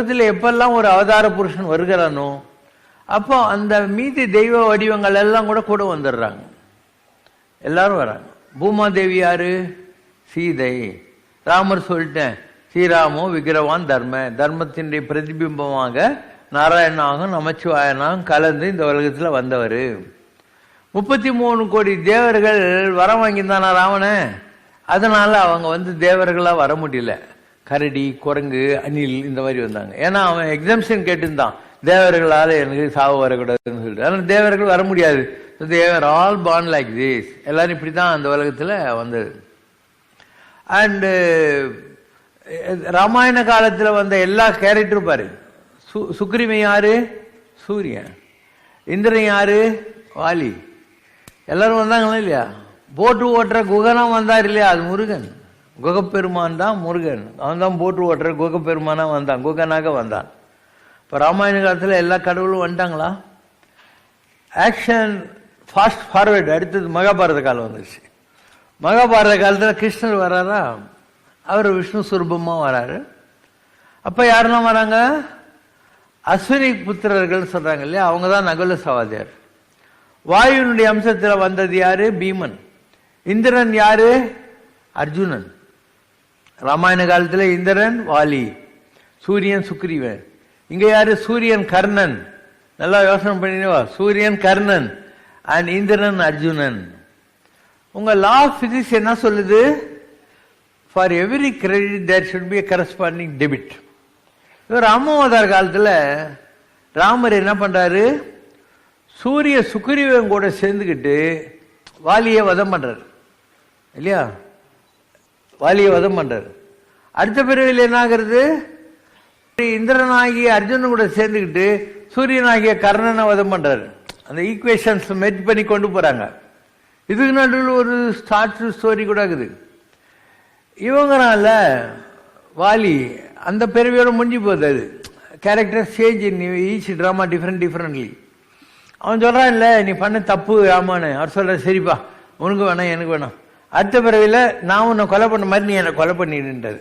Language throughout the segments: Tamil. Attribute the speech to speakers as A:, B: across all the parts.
A: உலகத்தில் எப்பெல்லாம் ஒரு அவதார புருஷன் வருகிறானோ அப்போ அந்த மீதி தெய்வ வடிவங்கள் எல்லாம் கூட கூட வந்துடுறாங்க. எல்லாரும் வராங்க. பூமாதேவி யாரு? சீதை. ராமர் சொல்லிட்டேன் ஸ்ரீராமோ விக்கிரவான் தர்ம. தர்மத்தினுடைய பிரதிபிம்பமாக நாராயணாகும் நமச்சிவாயனாகும் கலந்து இந்த உலகத்தில் வந்தவர். முப்பத்தி மூணு கோடி தேவர்கள் வரம் வாங்கியிருந்தானா ராவணன்? அதனால அவங்க வந்து தேவர்களாக வர முடியல. கரடி குரங்கு அணில் இந்த மாதிரி வந்தாங்க. ஏன்னா அவன் எக்ஸம்ஷன் கேட்டுருந்தான். தேவர்களால் எனக்கு சாவு வரக்கூடாதுன்னு சொல்லிட்டு. அதனால தேவர்கள் வர முடியாது. தேவர் ஆல் பான் லைக் திஸ் எல்லாரும் இப்படி தான் அந்த உலகத்தில் வந்தது. அண்டு ராமாயண காலத்தில் வந்த எல்லா கேரக்டரும் பாரு. சு சுக்ரீவன் யாரு? சூரியன். இந்திரன் யாரு? வாலி. எல்லாரும் வந்தாங்களா இல்லையா? போட்டு ஓட்டுற குகனம் வந்தார் இல்லையா? அது முருகன். குகப்பெருமான் தான் முருகன். அவன் தான் போட்டு ஓட்டுற குகப்பெருமானாக வந்தான் குகனாக வந்தான். இப்போ ராமாயண காலத்தில் எல்லா கடவுளும் வந்துட்டாங்களா? ஆக்ஷன் ஃபாஸ்ட் ஃபார்வேர்டு அடுத்தது மகாபாரத காலம் வந்துருச்சு. மகாபாரத காலத்தில் கிருஷ்ணர் வராரா அவர் விஷ்ணு சுரூபமாக வராரு. அப்போ யாரெல்லாம் வராங்க? அஸ்வினி புத்திரர்கள் சொல்கிறாங்க இல்லையா? அவங்க தான் நகுல சவாதியார். வாயுனுடைய அம்சத்தில் வந்தது யாரு? பீமன். இந்திரன் யாரு? அர்ஜுனன். ராமாயண காலத்தில் இந்திரன் வாலி சூரியன் சுக்ரீவன் இங்கே யாரு? சூரியன் கர்ணன். நல்லா யோசனை பண்ணினவா சூரியன் கர்ணன் அண்ட் இந்திரன் அர்ஜுனன். உங்க லா ஆஃப் பிசிக்ஸ் என்ன சொல்லுது? For every credit there should be corresponding debit இவர் அம்மாவதார் காலத்தில் ராமர் என்ன பண்றாரு? சூரிய சுக்ரீவன் கூட சேர்ந்துக்கிட்டு வாலியை வதம் பண்றாரு. இல்லையா? வாலியை வதம் பண்ணுறார் அடுத்த பிறவியில் என்னாகிறது? இந்திரனாகிய அர்ஜுனன் கூட சேர்ந்துக்கிட்டு சூரியனாகிய கர்ணனை வதம் பண்ணுறாரு அந்த ஈக்குவேஷன்ஸ் மெட் பண்ணி கொண்டு போகிறாங்க இதுக்கு நடுவில் ஒரு ஸ்டார்ட் ஸ்டோரி கூட இருக்குது. இவங்கனால வாலி அந்த பிறவியோட முடிஞ்சு போகுது அது. Character change in each drama different differently அவன் சொல்கிறான் இல்லை நீ பண்ண தப்பு ஆமான்னு. அவர் சொல்ற சரிப்பா உனக்கு வேணாம் எனக்கு வேணாம். அடுத்த பிறவியில் நான் உன்னை கொலை பண்ண மாதிரி நீ என்னை கொலை பண்ணிடுன்றது.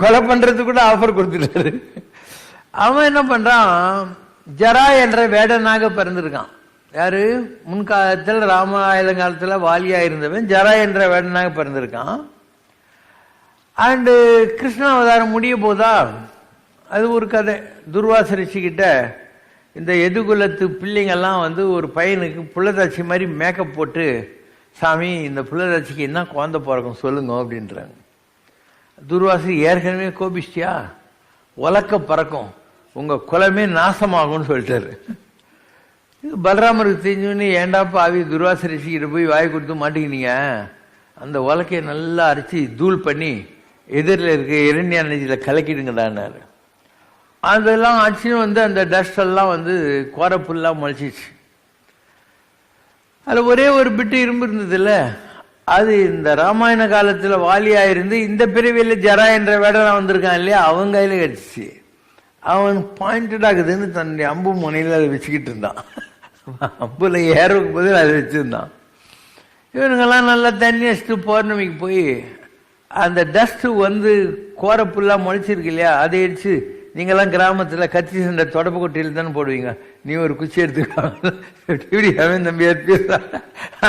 A: கொலை பண்ணுறதுக்கு கூட ஆஃபர் கொடுத்துட்டாரு. அவன் என்ன பண்ணுறான் ஜரா என்ற வேடனாக பிறந்திருக்கான். யாரு? முன்காலத்தில் ராமாயண காலத்தில் வாலியா இருந்தவன் ஜரா என்ற வேடனாக பிறந்திருக்கான். அண்டு கிருஷ்ண அவதாரம் முடிய போதா? அது ஒரு கதை. துர்வாச ரிஷிக்கிட்ட இந்த எதுகுலத்து பிள்ளைங்கள்லாம் வந்து ஒரு பையனுக்கு புள்ளதாச்சி மாதிரி மேக்கப் போட்டு சாமி இந்த புலராட்சிக்கு என்ன குழந்த பிறக்கும் சொல்லுங்க அப்படின்றாங்க. துர்வாசி ஏற்கனவே கோபிஷ்டியா உலக்க பறக்கும். உங்கள் குலமே நாசமாகும்னு சொல்லிட்டாரு. இது பலராமருக்கு தெரிஞ்சுன்னு ஏண்டாப்பா ஆவி துர்வாச ரிஷிக்கிட்ட போய் வாய் கொடுத்து மாட்டிக்கினீங்க? அந்த உலக்கையை நல்லா அரைச்சி தூள் பண்ணி எதிரில் இருக்க இரண்யா நதியில் கலக்கிடுங்கடான்னாரு. அதெல்லாம் ஆச்சுன்னு வந்து அந்த டஸ்டெல்லாம் வந்து கோரப்புல்லாம் முளைச்சிச்சு அதில் ஒரே ஒரு பிட்டு இரும்பு இருந்ததுல்ல? அது இந்த ராமாயண காலத்தில் வாலியாக இருந்து இந்த பிரிவியில் ஜரா என்ற வேடலாம் வந்திருக்கான் இல்லையா? அவன் கையில் கிடைச்சிச்சு அவன் பாயிண்டட் ஆகுதுன்னு தன்னுடைய அம்பு முனையில் அதை வச்சுக்கிட்டு இருந்தான். அம்புல ஏறக்கும் போது அதை வச்சுருந்தான். இவனுங்கெல்லாம் நல்லா தண்ணி வச்சுட்டு பௌர்ணமிக்கு போய் அந்த டஸ்ட்டு வந்து கோரப்புல்லாம் முளைச்சிருக்கு இல்லையா? அதை அடிச்சு நீங்கள்லாம் கிராமத்தில் கத்தி சண்டை தொடப்பு கொட்டியில் தானே போடுவீங்க. நீ ஒரு குச்சி எடுத்துக்கலாம் இப்படி அவன் தம்பி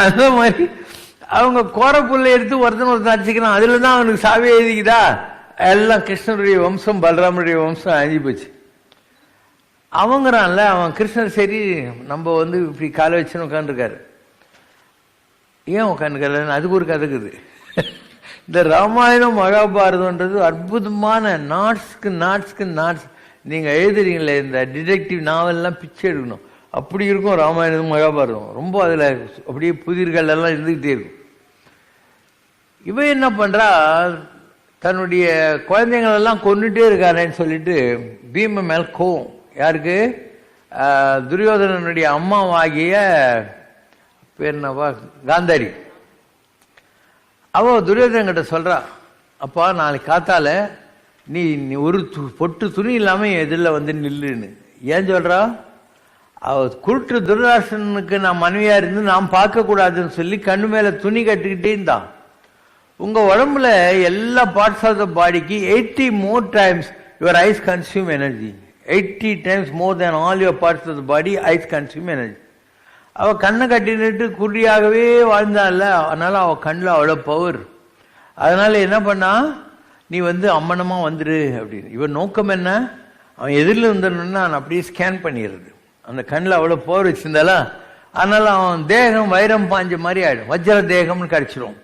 A: அந்த மாதிரி அவங்க கோரப்புல்லை எடுத்து ஒருத்தன் ஒருத்தன் அடிச்சுக்கிறான். அதில் தான் அவனுக்கு சாவி எழுதிக்குதா எல்லாம் கிருஷ்ணனுடைய வம்சம் பலராமனுடைய வம்சம் அழிஞ்சு போச்சு. அவங்கிறான்ல அவன் கிருஷ்ணர் சரி நம்ம வந்து இப்படி காலை வச்சுன்னு உட்காந்துருக்காரு ஏன் உட்காந்துருக்காரு அதுக்கு ஒரு கதை இருக்குது. இந்த ராமாயணம் மகாபாரதம்ன்றது அற்புதமான நாட்ஸ்க்கு நாட்ஸ்க்கு நாட்ஸ். நீங்கள் எழுதுறீங்களே இந்த டிடெக்டிவ் நாவல்லாம் பிச்சை எடுக்கணும். அப்படி இருக்கும் ராமாயணம் மகாபாரதம். ரொம்ப அதில் அப்படியே புதிர்கள் எல்லாம் இருந்துக்கிட்டே இருக்கும். இவன் என்ன பண்ணுறா தன்னுடைய குழந்தைங்களெல்லாம் கொண்டுட்டே இருக்காரேன்னு சொல்லிட்டு பீம மேல் கோவம். யாருக்கு? துரியோதனனுடைய அம்மாவாகிய பேர் என்னவா? காந்தாரி. அவள் துரியோதனன் கிட்ட அப்பா நாளைக்கு காத்தால நீ ஒரு து- பொட்டு துணி இல்லாமல் எதிரில் வந்து நில்லுன்னு. ஏன் சொல்கிறா அவ குருட்டு துர்ராசனுக்கு நான் மனைவியாக இருந்து நான் பார்க்கக்கூடாதுன்னு சொல்லி கண்ணு மேலே துணி கட்டிக்கிட்டே இருந்தான் உங்கள் உடம்புல எல்லா பார்ட்ஸ் ஆஃப் த பாடிக்கு eighty more times your eyes consume energy eighty times more than all your parts of the body eyes consume energy அவ கண்ணை கட்டிட்டு குறியாகவே வாழ்ந்தாள்ல அதனால அவ கண்ணில் அவ்வளோ பவர் அதனால என்ன பண்ணா நீ வந்து அம்மனமா வந்துரு அப்படின்னு. இவன் நோக்கம் என்ன? அவன் எதிரில் இருந்தணும்னா நான் அப்படியே ஸ்கேன் பண்ணிடுறது. அந்த கண்ணில் அவ்வளோ பவர் வச்சிருந்தால அதனால அவன் தேகம் வைரம் பாஞ்ச மாதிரி ஆயிடும். வஜ்ர தேகம்னு கிடச்சிரும்.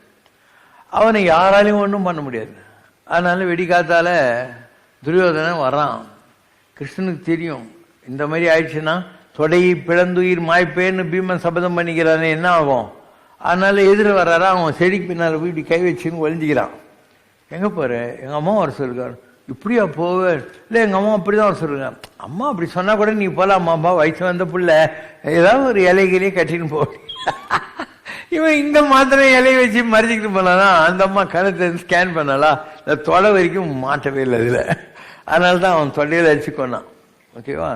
A: அவனை யாராலையும் ஒன்றும் பண்ண முடியாது. அதனால வெடிக்காத்தால் துரியோதனன் வரான் கிருஷ்ணனுக்கு தெரியும். இந்த மாதிரி ஆயிடுச்சுன்னா தொடையை பிளந்துயிர் மாய்ப்பேன்னு பீமன் சபதம் பண்ணிக்கிறானே என்ன ஆகும்? அதனால எதிர வர்றாரா? அவன் செடிக்கு பின்னால் போய் இப்படி கை வச்சுன்னு ஒழிஞ்சிக்கிறான் எங்கே போற? எங்கள் அம்மா வர சொல்லுக்கார் இப்படியா போவ? இல்லை எங்கள் அம்மா அப்படி தான் வர சொல்லுங்க. அம்மா அப்படி சொன்னால் கூட நீ போலாமாப்பா வயசு வந்த பிள்ளை. ஏதாவது ஒரு இலைகிலேயே கட்டின்னு போ. இவன் இந்த மாத்திரை இலையை வச்சு மறைச்சிக்கிட்டு போனானா? அந்த அம்மா கணத்தை ஸ்கேன் பண்ணலா இந்த தொலை வரைக்கும் மாட்டவே இல்லை இதில் அதனால தான் அவன் தொடையில் அடிச்சுக்கொண்டான் ஓகேவா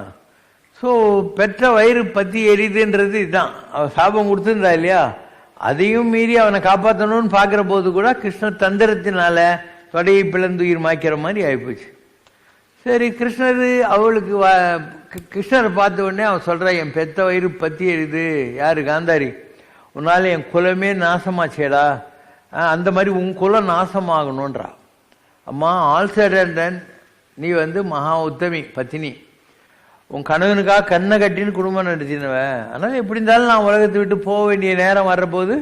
A: ஸோ பெற்ற வயிறு பத்தி எரியுதுன்றது இதுதான் அவன் சாபம் கொடுத்துருந்தா இல்லையா? அதையும் மீறி அவனை காப்பாற்றணும்னு பார்க்குற போது கூட கிருஷ்ணர் தந்திரத்தினால தொடையை பிளந்துயிர் மாய்க்கிற மாதிரி ஆகிப்போச்சு சரி கிருஷ்ணர் அவளுக்கு வ- கி- கிருஷ்ணரை பார்த்த உடனே அவன் சொல்கிறான் என் பெத்த வயிறு பத்தி எரியுது. யார் காந்தாரி? உன்னால் என் குலமே நாசமாச்சேடா. அந்த மாதிரி உன் குலம் நாசமாகணுன்றா அம்மா ஆல் சடன் நீ வந்து மகா உத்தமி பத்தினி. உன் கணவனுக்காக கண்ணை கட்டின்னு குடும்பம் நடத்தினவன். அதனால எப்படி இருந்தாலும் நான் உலகத்தை விட்டு போக வேண்டிய நேரம் வர்றபோது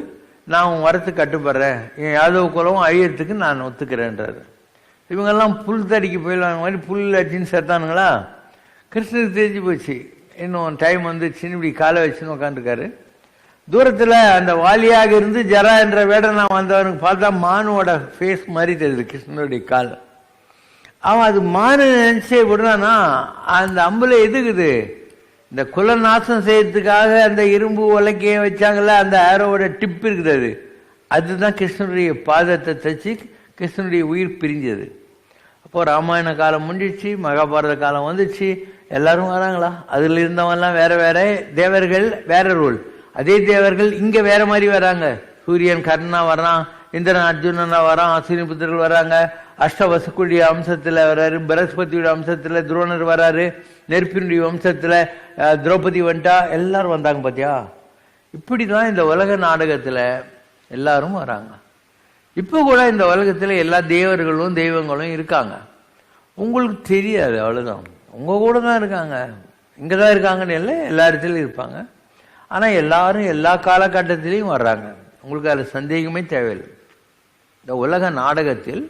A: நான் உன் வரத்துக்கு கட்டுப்படுறேன். என் யாதவ குலம் அழியறதுக்கு நான் ஒத்துக்கிறேன்றாரு. இவங்கெல்லாம் புல் தடிக்கு போயிடலாம் மாதிரி புல் அடிச்சுன்னு சேர்த்தானுங்களா கிருஷ்ணருக்கு தெரிஞ்சு போச்சு. இன்னும் டைம் வந்துச்சுன்னு இப்படி காலை வச்சுன்னு உட்காந்துருக்காரு தூரத்தில் அந்த வாலியாக இருந்து ஜரா என்ற நான் வந்தவனுக்கு பார்த்தா மானுவோட ஃபேஸ் மாதிரி தெரியுது கிருஷ்ணனுடைய கால். அவன் அது மானு நினைச்சே விடுறானா? அந்த அம்புல எதுக்குது? இந்த குல நாசம் செய்யறதுக்காக அந்த இரும்பு உலக்கையை வச்சாங்கல்ல அந்த ஆரோவோட டிப் இருக்குது அது. அதுதான் கிருஷ்ணனுடைய பாதத்தை தச்சு கிருஷ்ணனுடைய உயிர் பிரிஞ்சது. அப்போ ராமாயண காலம் முடிஞ்சிச்சு மகாபாரத காலம் வந்துச்சு எல்லாரும் வராங்களா? அதில் இருந்தவங்கலாம் வேற வேற தேவர்கள் வேற ரோல் அதே தேவர்கள் இங்கே வேற மாதிரி வராங்க. சூரியன் கர்ணனா வர்றான் இந்திரன் அர்ஜுனனா வரான் அஸ்வினி புத்திரர்கள் வராங்க. அஷ்டவசுக்குடைய அம்சத்தில் வராரு பிரகஸ்பதியோட அம்சத்தில் துரோணர் வராரு நெருப்பினுடைய வம்சத்தில் திரௌபதி வந்துட்டா எல்லாரும் வந்தாங்க பார்த்தியா இப்படி தான் இந்த உலக நாடகத்தில் எல்லாரும் வராங்க. இப்போ கூட இந்த உலகத்தில் எல்லா தேவர்களும் தெய்வங்களும் இருக்காங்க. உங்களுக்கு தெரியாது அவ்வளோதான் உங்கள் கூட தான் இருக்காங்க. இங்கே தான் இருக்காங்கன்னு இல்லை எல்லா இடத்துலையும் இருப்பாங்க. ஆனால் எல்லாரும் எல்லா காலகட்டத்திலையும் வர்றாங்க. உங்களுக்கு அதில் சந்தேகமே தேவையில்லை. இந்த உலக நாடகத்தில்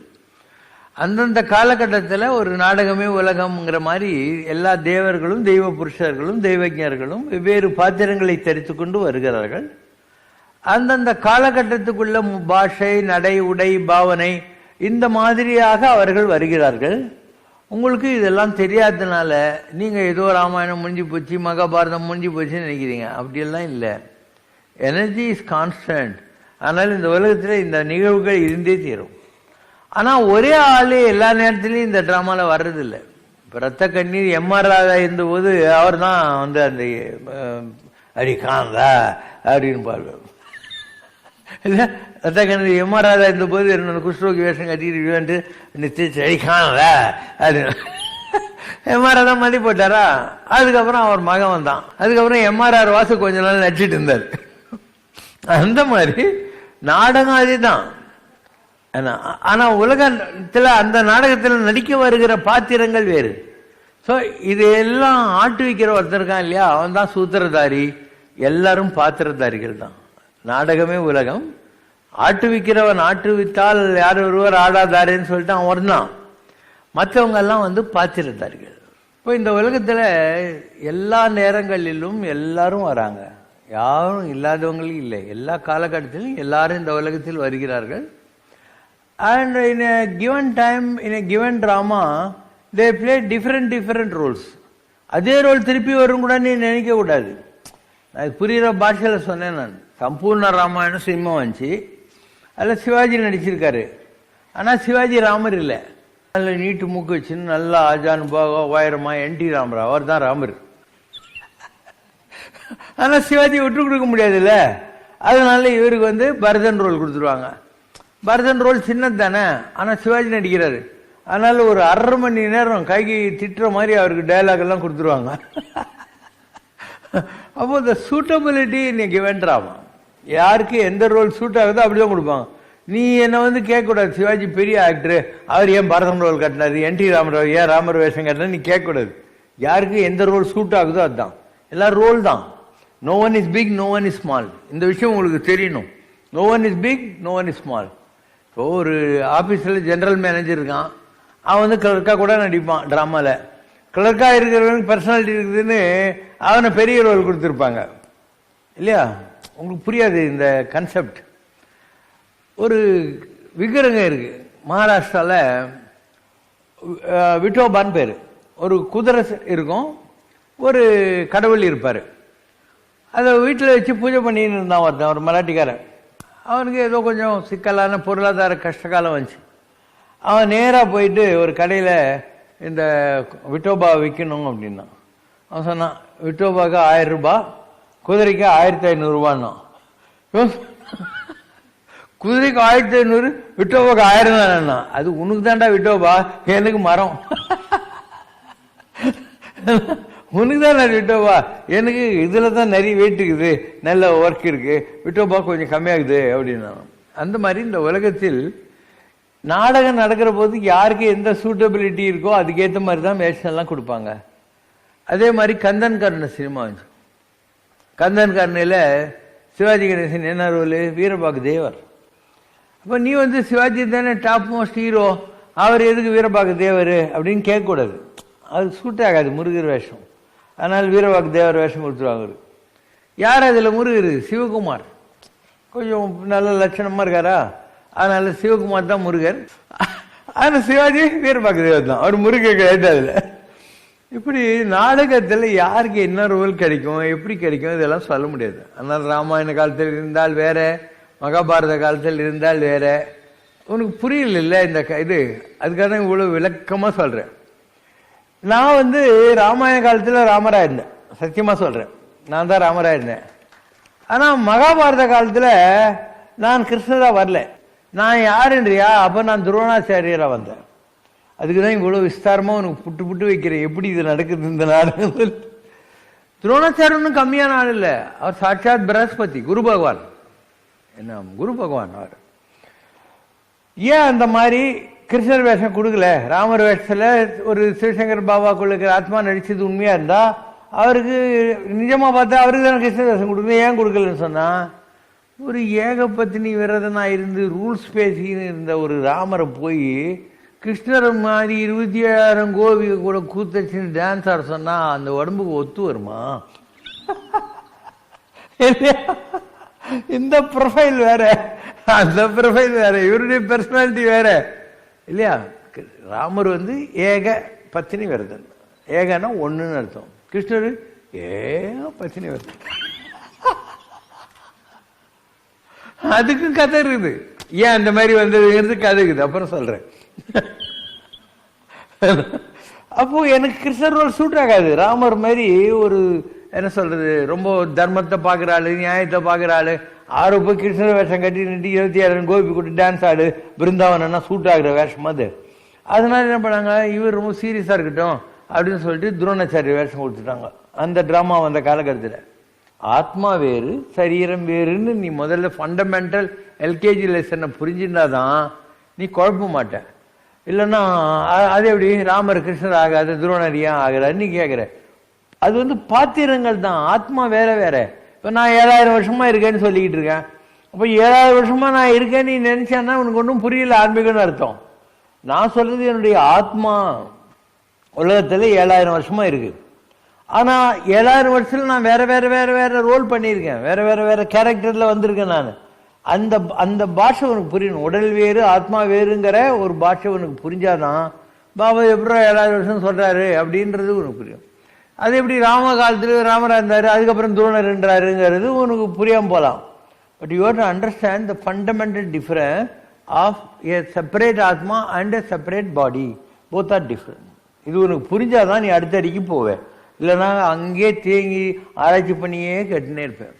A: அந்தந்த காலகட்டத்தில் ஒரு நாடகமே உலகம்ங்கிற மாதிரி எல்லா தேவர்களும் தெய்வ புருஷர்களும் தெய்வஜர்களும் வெவ்வேறு பாத்திரங்களை தெரித்து கொண்டு வருகிறார்கள். அந்தந்த காலகட்டத்துக்குள்ள பாஷை நடை உடை பாவனை இந்த மாதிரியாக அவர்கள் வருகிறார்கள். உங்களுக்கு இதெல்லாம் தெரியாததுனால நீங்கள் ஏதோ ராமாயணம் முடிஞ்சு போச்சு மகாபாரதம் முடிஞ்சு போச்சுன்னு நினைக்கிறீங்க. அப்படியெல்லாம் இல்லை. எனர்ஜி இஸ் கான்ஸ்டன்ட் ஆனால் இந்த உலகத்தில் இந்த நிகழ்வுகள் இருந்தே தீரும். ஆனா ஒரே ஆளு எல்லா நேரத்துலையும் இந்த டிராமால வர்றதில்லை. இப்ப ரத்த கண்ணீர் எம்ஆர் ராதா இருந்தபோது அவர் தான் வந்து அந்த அடி காந்தா அப்படின்னு பாடுவார் இல்லை ரத்த கண்ணீர் எம்ஆர் ராதா இருந்தபோது என்னோட குஷ்ரோகி வேஷம் கட்டிட்டு நிச்சயிச்சு அடி காந்தா அப்படின்னு. எம்ஆர்ஆர் தான் மதி போட்டாரா? அதுக்கப்புறம் அவர் மகன் வந்தான். அதுக்கப்புறம் எம்ஆர்ஆர் வாசு கொஞ்ச நாள் நடிச்சிட்டு இருந்தார். அந்த மாதிரி நாடகம் அதுதான். ஆனா உலகத்தில் அந்த நாடகத்தில் நடிக்க வருகிற பாத்திரங்கள் வேறு. ஸோ இது எல்லாம் ஆட்டு வைக்கிற ஒருத்தர் இருக்கான் இல்லையா? அவன் தான் சூத்திரதாரி. எல்லாரும் பாத்திரதாரிகள் தான். நாடகமே உலகம். ஆட்டு விற்கிறவன் ஆட்டு வித்தால் யார் ஒருவர் ஆடாதாரேன்னு சொல்லிட்டு அவன் வரணும் மற்றவங்க எல்லாம் வந்து பாத்திரதாரிகள். இப்போ இந்த உலகத்தில் எல்லா நேரங்களிலும் எல்லாரும் வராங்க. யாரும் இல்லாதவங்களும் இல்லை. எல்லா காலகட்டத்திலும் எல்லாரும் இந்த உலகத்தில் வருகிறார்கள். And in a given time in a given drama they play different different roles. அதே ரோல் திருப்பி வரும் கூட நீ நினைக்க கூடாது. நான் புரிகிற பாஷையில் சொன்னேன் நான். சம்பூர்ண ராமாயணம் சினிமா வந்துச்சு. அதில் சிவாஜி நடிச்சிருக்காரு. ஆனால் சிவாஜி ராமர் இல்லை. நல்ல நீட்டு மூக்கு வச்சுன்னு நல்லா ஆஜான் பாகா ஓயரமா என் டி ராமராவ். அவர் தான் ராமர். ஆனால் சிவாஜி விட்டு கொடுக்க முடியாதுல்ல. அதனால இவருக்கு வந்து பரதன் ரோல் கொடுத்துருவாங்க. பரதன் ரோல் சின்னது தானே ஆனால் சிவாஜி நடிக்கிறாரு. அதனால ஒரு அரை மணி நேரம் கைகி திட்டுற மாதிரி அவருக்கு டயலாக் எல்லாம் கொடுத்துருவாங்க. அப்போ இந்த சூட்டபிலிட்டி இன்னைக்கு வேண்டாமா. யாருக்கு எந்த ரோல் சூட் ஆகுதோ அப்படிதான் கொடுப்பாங்க. நீ என்னை வந்து கேட்கக்கூடாது. சிவாஜி பெரிய ஆக்டர் அவர் ஏன் பரதன் ரோல் கட்டினாரு? என் டி ராமராவ் ஏன் ராமர் வேஷம் கட்டினா நீ கேட்கக்கூடாது. யாருக்கு எந்த ரோல் சூட் ஆகுதோ அதுதான். எல்லாம் ரோல் தான். No one is big no one is small இந்த விஷயம் உங்களுக்கு தெரியணும். No one is big no one is small இப்போ ஒரு ஆஃபீஸில் ஜெனரல் மேனேஜர் இருக்கான். அவன் வந்து கிளர்க்காக கூட நடிப்பான் ட்ராமாவில் கிளர்க்காக இருக்கிறவனுக்கு பர்சனாலிட்டி இருக்குதுன்னு அவனை பெரிய ரோல் கொடுத்துருப்பாங்க. இல்லையா? உங்களுக்கு புரியாது இந்த கன்செப்ட் ஒரு விக்கிரகம் இருக்கு மகாராஷ்டிராவில் விட்டோபான் பேர். ஒரு குதிரை இருக்கும் ஒரு கடவுள் இருப்பார். அதை வீட்டில் வச்சு பூஜை பண்ணின்னு இருந்தான் ஒருத்தன் ஒரு மராட்டிக்காரன். அவனுக்கு ஏதோ கொஞ்சம் சிக்கலான பொருளாதார கஷ்டகாலம் வந்துச்சு. அவன் நேராக போயிட்டு ஒரு கடையில் இந்த விட்டோபா விற்கணும் அப்படின்னா. அவன் சொன்னான் விட்டோபாவுக்கு ஆயிரம் ரூபாய் குதிரைக்கு ஆயிரத்தி ஐநூறுரூவான்னா குதிரைக்கு ஆயிரத்தி ஐநூறு விட்டோபாக்கு ஆயிரம் தானே அது உனக்கு தான்டா விட்டோபா எனக்கு மரம். உனக்கு தான் விட்டோபா எனக்கு இதில் தான் நிறைய வெயிட் இருக்குது. நல்ல ஒர்க் இருக்குது விட்டோபா கொஞ்சம் கம்மியாகுது அப்படின்னா. அந்த மாதிரி இந்த உலகத்தில் நாடகம் நடக்கிற போது யாருக்கு எந்த சூட்டபிலிட்டி இருக்கோ அதுக்கேற்ற மாதிரி தான் வேஷம்லாம் எல்லாம் கொடுப்பாங்க. அதே மாதிரி கந்தன் கர்ண சினிமா வந்துச்சு கந்தன் கர்ணையில் சிவாஜி கணேசன் என்ன ரோல் வீரபாகு தேவர். அப்போ நீ வந்து சிவாஜி தானே டாப் மோஸ்ட் ஹீரோ அவர் எதுக்கு வீரபாகு தேவர் அப்படின்னு கேட்கக்கூடாது. அது சூட் ஆகாது முருகர் வேஷம். அதனால் வீரவாக்கு தேவர் வேஷம் கொடுத்துருவாங்க யார் அதில் முருகர்? சிவகுமார். கொஞ்சம் நல்ல லட்சணமாக இருக்காரா? அதனால சிவகுமார் தான் முருகர். ஆனால் சிவாஜி வீரபாக்கு தேவர் தான். அவர் முருகர் கிடையாது அதில். இப்படி நாடகத்தில் யாருக்கு என்ன ரோல் கிடைக்கும் எப்படி கிடைக்கும் இதெல்லாம் சொல்ல முடியாது. ஆனால் ராமாயண காலத்தில் இருந்தால் வேற மகாபாரத காலத்தில் இருந்தால் வேற. உனக்கு புரியல இந்த க- இது? அதுக்காக தான் இவ்வளோ விளக்கமாக சொல்கிறேன் நான் வந்து ராமாயண காலத்தில் ராமராயிருந்தேன். இருந்தேன் சொல்கிறேன் நான் தான் ராமராயிருந்தேன். இருந்தேன் மகாபாரத காலத்தில் நான் கிருஷ்ணராக வரல. நான் யாருன்றியா? அப்போ நான் துரோணாச்சாரியராக வந்தேன். அதுக்கு தான் இவ்வளோ விஸ்தாரமாக உனக்கு புட்டு புட்டு வைக்கிறேன். எப்படி இது நடக்குது இந்த நாடகம் துரோணாச்சாரியர் ஒன்றும் கம்மியான ஆள் இல்லை. அவர் சாட்சாத் பிரகஸ்பதி குரு பகவான். என்ன குரு பகவான் அவர். ஏன் அந்த மாதிரி கிருஷ்ணர் வேஷம் கொடுக்கல. ராமர் வேஷத்தில் ஒரு சிவசங்கர் பாபாக்குள்ள இருக்கிற ஆத்மா நடிச்சது உண்மையாக இருந்தால் அவருக்கு நிஜமாக பார்த்தா அவருக்கு தானே கிருஷ்ணர் வேஷம் கொடுக்கல ஏன் கொடுக்கலன்னு சொன்னால் ஒரு ஏகபத்தினி விரதனாக இருந்து ரூல்ஸ் பேசின்னு இருந்த ஒரு ராமரை போய் கிருஷ்ணர் மாதிரி இருபத்தி ஏழாயிரம் கோபி கூட கூத்தச்சின்னு டான்ஸ் ஆட சொன்னால் அந்த உடம்புக்கு ஒத்து வருமா? இந்த ப்ரொஃபைல் வேற. அந்த ப்ரொஃபைல் வேற. இவருடைய பர்சனாலிட்டி வேற. இல்லையா? ராமர் வந்து ஏக பத்தினி விரதன். ஏகனா ஒண்ணுன்னு அர்த்தம். கிருஷ்ணர் ஏக பத்தினி விரதன். அதுக்கும் கதை இருக்குது. ஏன் அந்த மாதிரி வந்ததுங்கிறது கதை இருக்குது. அப்புறம் சொல்றேன். அப்போ எனக்கு கிருஷ்ணர் ரோல் சூட் ஆகாது. ராமர் மாதிரி ஒரு என்ன சொல்றது ரொம்ப தர்மத்தை பார்க்குற ஆளு நியாயத்தை பார்க்குற ஆளு ஆறு போய் கிருஷ்ணர் வேஷம் கட்டி நின்று இருபத்தி ஏழு கோபி கூட்டு டான்ஸ் ஆடு. பிருந்தாவனா சூட் ஆகுற வேஷம் அது. அதனால என்ன பண்ணாங்க? இவர் ரொம்ப சீரியஸாக இருக்கட்டும் அப்படின்னு சொல்லிட்டு துரோணாச்சாரிய வேஷம் கொடுத்துட்டாங்க. அந்த ட்ராமா வந்த காலகட்டத்தில். ஆத்மா வேறு சரீரம் வேறுன்னு நீ முதல்ல ஃபண்டமெண்டல் எல்கேஜி லெசனை புரிஞ்சிருந்தாதான் நீ குழப்ப மாட்ட. இல்லைன்னா அது எப்படி? ராமர் கிருஷ்ணர் ஆகாது துரோணரியா ஆகிறாருன்னு நீ கேட்குற அது வந்து பாத்திரங்கள் தான். ஆத்மா வேற வேற. இப்போ நான் ஏழாயிரம் வருஷமாக இருக்கேன்னு சொல்லிக்கிட்டு இருக்கேன். அப்போ ஏழாயிரம் வருஷமாக நான் இருக்கேன்னு நீ நினச்சேன்னா உனக்கு ஒன்றும் புரியல ஆன்மீகம்னு அர்த்தம். நான் சொல்கிறது என்னுடைய ஆத்மா உலகத்தில் ஏழாயிரம் வருஷமாக இருக்குது ஆனால் ஏழாயிரம் வருஷத்தில் நான் வேறு வேறு வேறு வேறு ரோல் பண்ணியிருக்கேன். வேறு வேறு வேறு கேரக்டரில் வந்திருக்கேன் நான். அந்த அந்த பாஷை உனக்கு புரியணும். உடல் வேறு ஆத்மா வேறுங்கிற ஒரு பாஷை உனக்கு புரிஞ்சாதான் பாபா எப்படி ஏழாயிரம் வருஷம் சொல்கிறாரு அப்படின்றது உனக்கு புரியும். அது எப்படி ராம காலத்தில் ராமராக இருந்தார் அதுக்கப்புறம் துரோணர்ன்றாருங்கிறது உனக்கு புரியாமல் போகலாம் but you to understand the fundamental different of a separate ஆத்மா and a separate body both are different இது உனக்கு புரிஞ்சாதான் நீ அடுத்த அடிக்கு போவேன் இல்லைன்னா அங்கேயே தேங்கி ஆராய்ச்சி பண்ணியே கட்டினே இருப்பேன்